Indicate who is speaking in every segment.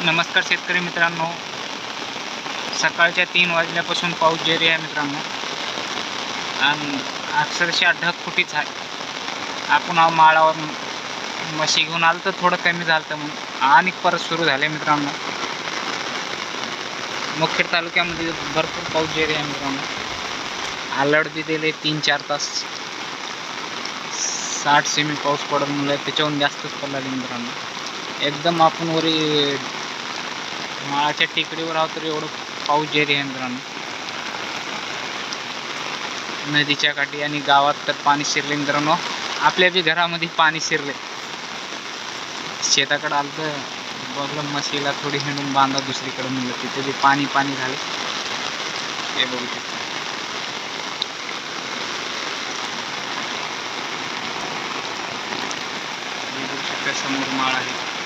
Speaker 1: नमस्कार शेतकरी मित्रांनो. सकाळच्या तीन वाजल्यापासून पाऊस जारी आहे मित्रांनो. आणि अक्षरशः ढगफुटीच आहे. आपण माळावर म्हशी घेऊन आलं तर थोडं कमी झालं तर मग आणि परत सुरू झाले मित्रांनो. मुखेड तालुक्यामध्ये भरपूर पाऊस जारी आहे मित्रांनो. अलर्ट बी दिले तीन चार तास. साठ सेमी पाऊस पडत मुलं त्याच्याहून जास्तच पडला मित्रांनो. एकदम आपण वरी माळाच्या टेकडीवर आहोत तर एवढं पाऊस जारी आहे मित्रांनो नदीच्या काठी आणि गावात तर पाणी शिरले मित्रांनो. आपल्या बी घरामध्ये पाणी शिरले. शेताकडे आलं तर बघलं मशीला थोडी हिंडून बांधा दुसरीकडे म्हणलं तिथे बी पाणी पाणी झाले. ते बघू शकतो समोर माळ आहे.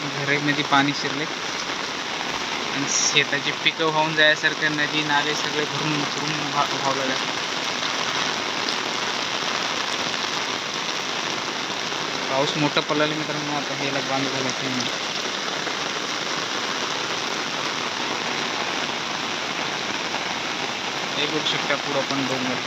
Speaker 1: घरामध्ये पाणी शिरले आणि शेताची पिकं वाहून जायसारखे नदी नाले सगळे भरून उतरून व्हा व्हावलं पाऊस मोठा पडला मित्रांनो आता ह्याला बांध झाला की हे बघू शकता पुढं पण डोंगर